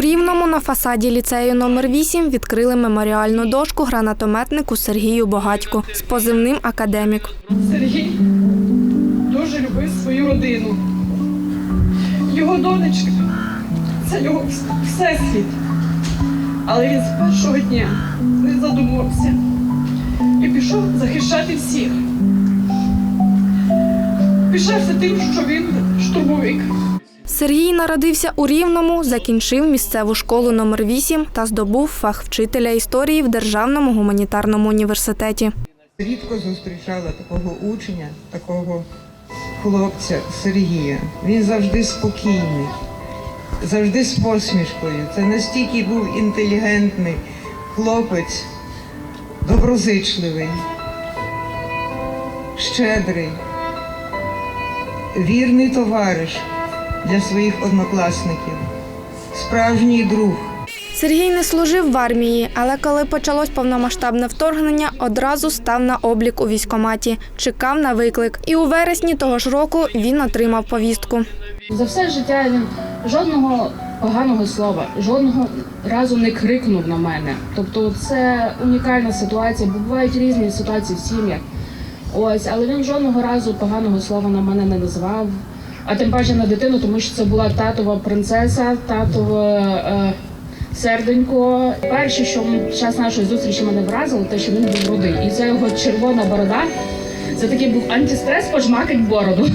Рівному на фасаді ліцею номер 8 відкрили меморіальну дошку гранатометнику Сергію Богатьку з позивним академік. Сергій дуже любив свою родину. Його донечка це його всесвіт. Але він з першого дня не задумався і пішов захищати всіх. Пишався тим, що він штурмовик. Сергій народився у Рівному, закінчив місцеву школу номер 8 та здобув фах вчителя історії в Державному гуманітарному університеті. Рідко зустрічала такого учня, такого хлопця Сергія. Він завжди спокійний, завжди з посмішкою. Це настільки був інтелігентний хлопець, доброзичливий, щедрий, вірний товариш для своїх однокласників, справжній друг. Сергій не служив в армії, але коли почалось повномасштабне вторгнення, одразу став на облік у військкоматі, чекав на виклик. І у вересні того ж року він отримав повістку. За все життя він жодного поганого слова, жодного разу не крикнув на мене. Тобто це унікальна ситуація, бо бувають різні ситуації в сім'ях. Ось, але він жодного разу поганого слова на мене не назвав. А тим паче на дитину, тому що це була татова принцеса, татове е, серденько. Перше, що час нашої зустрічі мене вразило, те, що він був рудий. І це його червона борода. Це такий був антистрес, пожмакать бороду.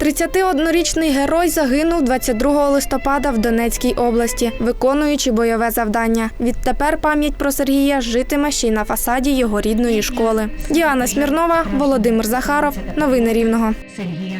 31-річний герой загинув 22 листопада в Донецькій області, виконуючи бойове завдання. Відтепер пам'ять про Сергія житиме ще й на фасаді його рідної школи. Діана Смірнова, Володимир Захаров. Новини Рівного. Сергія